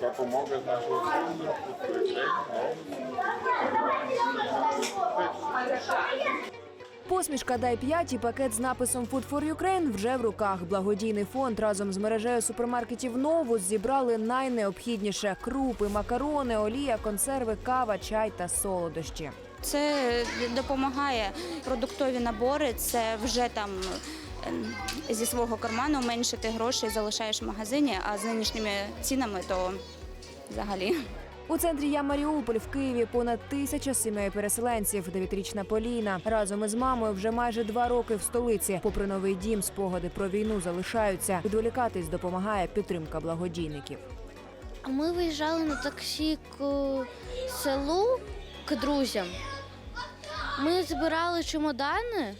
допомога. Посмішка Дай 5 і пакет з написом Food for Ukraine вже в руках. Благодійний фонд разом з мережею супермаркетів Новус зібрали найнеобхідніше: крупи, макарони, олія, консерви, кава, чай та солодощі. Це допомагає продуктові набори. Це вже там зі свого карману меншити грошей залишаєш в магазині, а з нинішніми цінами то взагалі. У центрі Я Маріуполь в Києві понад тисяча сімей переселенців. Дев'ятирічна Поліна разом із мамою вже майже два роки в столиці. Попри новий дім, спогади про війну залишаються. Відволікатись допомагає підтримка благодійників. Ми виїжджали на таксі к селу к друзям. Ми збирали чемодани.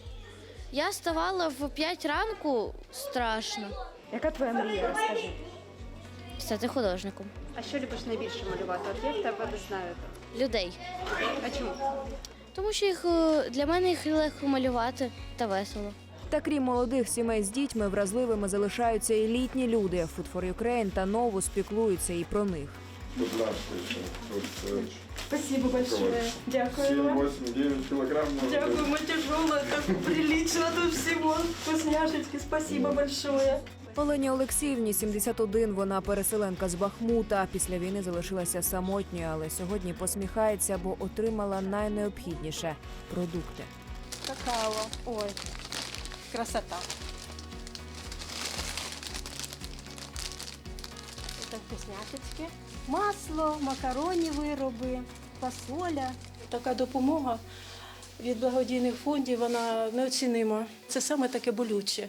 Я ставала в 5 ранку страшно Яка твоя мрія? Розкажи. стати художником. А що любиш найбільше малювати? От я в тебе не знаю. Людей. А чому? Тому що їх е, для мене їх легко малювати та весело. Та крім молодих сімей з дітьми, вразливими залишаються і літні люди. Food for Ukraine та Новус піклуються і про них. Будь ласка, тут Спасибо большое. Дякую 7, вам. 8, 9 кілограм. може Дякую, бути. мы тяжело, так прилично тут всего. Вкусняшечки, спасибо большое. Олені Олексіївні 71, Вона переселенка з Бахмута. Після війни залишилася самотньою, але сьогодні посміхається, бо отримала найнеобхідніше продукти. какао. Ой, красота. Это вкусняшечки. Масло, макаронні вироби, фасоля. Така допомога від благодійних фондів, вона неоцінима. Це саме таке болюче.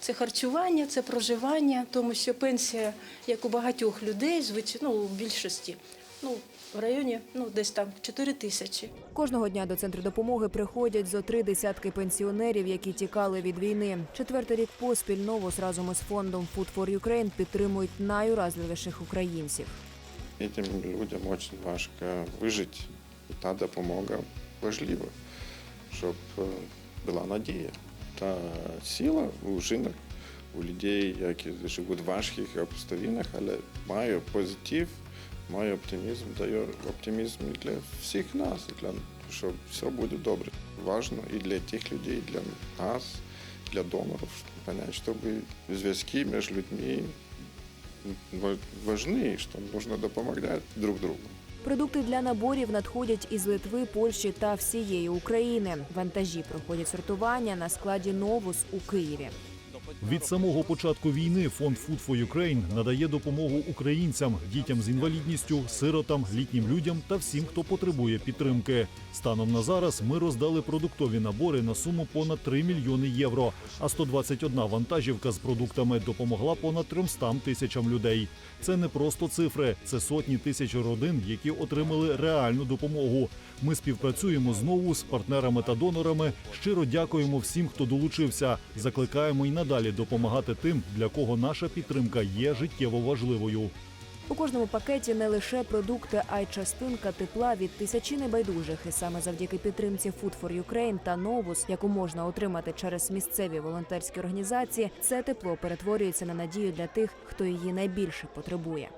Це харчування, це проживання, тому що пенсія, як у багатьох людей, звичайно, ну, у більшості, ну, в районі ну, десь там 4 тисячі. Кожного дня до центру допомоги приходять зо три десятки пенсіонерів, які тікали від війни. Четвертий рік поспіль Новус разом із фондом Food for Ukraine підтримують найуразливіших українців. Этим людям очень важко вижити. Та допомога важлива, щоб е, була надія та сила у жінок, у людей, які живуть в важких обставинах, але має позитив, має оптимізм, дає оптимізм і для всіх нас, і для, що все буде добре. Важно і для тих людей, і для нас, для донорів, понять, щоб зв'язки між людьми важны, что нужно допомагати друг другу. Продукти для наборів надходять із Литви, Польщі та всієї України. Вантажі проходять сортування на складі Новус у Києві. Від самого початку війни фонд Food for Ukraine надає допомогу українцям, дітям з інвалідністю, сиротам, літнім людям та всім, хто потребує підтримки. Станом на зараз ми роздали продуктові набори на суму понад 3 мільйони євро. А 121 вантажівка з продуктами допомогла понад 300 тисячам людей. Це не просто цифри, це сотні тисяч родин, які отримали реальну допомогу. Ми співпрацюємо знову з партнерами та донорами. Щиро дякуємо всім, хто долучився. Закликаємо й надалі допомагати тим, для кого наша підтримка є життєво важливою. У кожному пакеті не лише продукти, а й частинка тепла від тисячі небайдужих. І саме завдяки підтримці Food for Ukraine та Новус, яку можна отримати через місцеві волонтерські організації, це тепло перетворюється на надію для тих, хто її найбільше потребує.